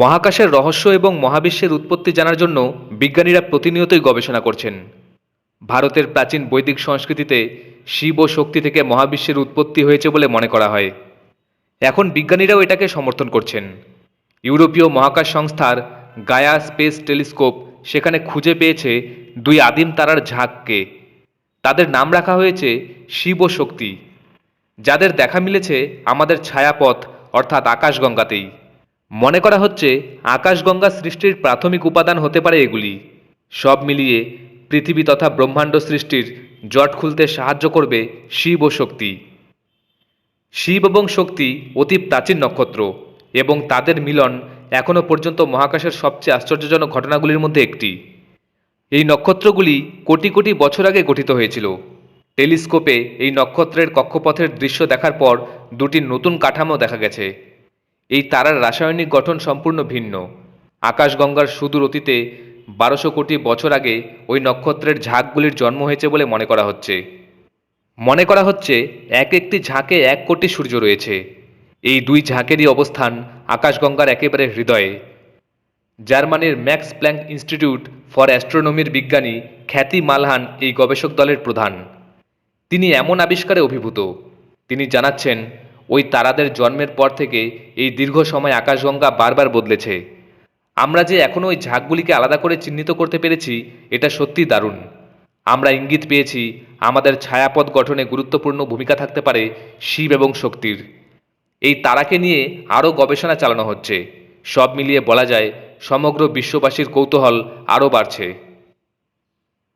মহাকাশের রহস্য এবং মহাবিশ্বের উৎপত্তি জানার জন্য বিজ্ঞানীরা প্রতিনিয়তই গবেষণা করছেন। ভারতের প্রাচীন বৈদিক সংস্কৃতিতে শিব ও শক্তি থেকে মহাবিশ্বের উৎপত্তি হয়েছে বলে মনে করা হয়। এখন বিজ্ঞানীরাও এটাকে সমর্থন করছেন। ইউরোপীয় মহাকাশ সংস্থার গায়া স্পেস টেলিস্কোপ সেখানে খুঁজে পেয়েছে দুই আদিম তারার ঝাঁককে। তাদের নাম রাখা হয়েছে শিব ও শক্তি। যাদের দেখা মিলেছে আমাদের ছায়াপথ, অর্থাৎ আকাশগঙ্গাতেই। মনে করা হচ্ছে আকাশগঙ্গা সৃষ্টির প্রাথমিক উপাদান হতে পারে এগুলি। সব মিলিয়ে পৃথিবী তথা ব্রহ্মাণ্ড সৃষ্টির জট খুলতে সাহায্য করবে শিব ও শক্তি। শিব এবং শক্তি অতি প্রাচীন নক্ষত্র এবং তাদের মিলন এখনও পর্যন্ত মহাকাশের সবচেয়ে আশ্চর্যজনক ঘটনাগুলির মধ্যে একটি। এই নক্ষত্রগুলি কোটি কোটি বছর আগে গঠিত হয়েছিল। টেলিস্কোপে এই নক্ষত্রের কক্ষপথের দৃশ্য দেখার পর দুটি নতুন কাঠামো দেখা গেছে। এই তারার রাসায়নিক গঠন সম্পূর্ণ ভিন্ন। আকাশগঙ্গার সুদূর অতীতে বারোশো কোটি বছর আগে ওই নক্ষত্রের ঝাঁকগুলির জন্ম হয়েছে বলে মনে করা হচ্ছে। মনে করা হচ্ছে এক একটি ঝাঁকে এক কোটি সূর্য রয়েছে। এই দুই ঝাঁকেরই অবস্থান আকাশগঙ্গার একেবারে হৃদয়ে। জার্মানির ম্যাক্স প্ল্যাঙ্ক ইনস্টিটিউট ফর অ্যাস্ট্রোনমির বিজ্ঞানী খ্যাতি মালহান এই গবেষক দলের প্রধান। তিনি এমন আবিষ্কারে অভিভূত। তিনি জানাচ্ছেন ওই তারাদের জন্মের পর থেকে এই দীর্ঘ সময় আকাশগঙ্গা বারবার বদলেছে। আমরা যে এখনও ওই ঝাঁকগুলিকে আলাদা করে চিহ্নিত করতে পেরেছি, এটা সত্যি দারুণ। আমরা ইঙ্গিত পেয়েছি, আমাদের ছায়াপথ গঠনে গুরুত্বপূর্ণ ভূমিকা থাকতে পারে শিব এবং শক্তির। এই তারাকে নিয়ে আরও গবেষণা চালানো হচ্ছে। সব মিলিয়ে বলা যায়, সমগ্র বিশ্ববাসীর কৌতূহল আরও বাড়ছে।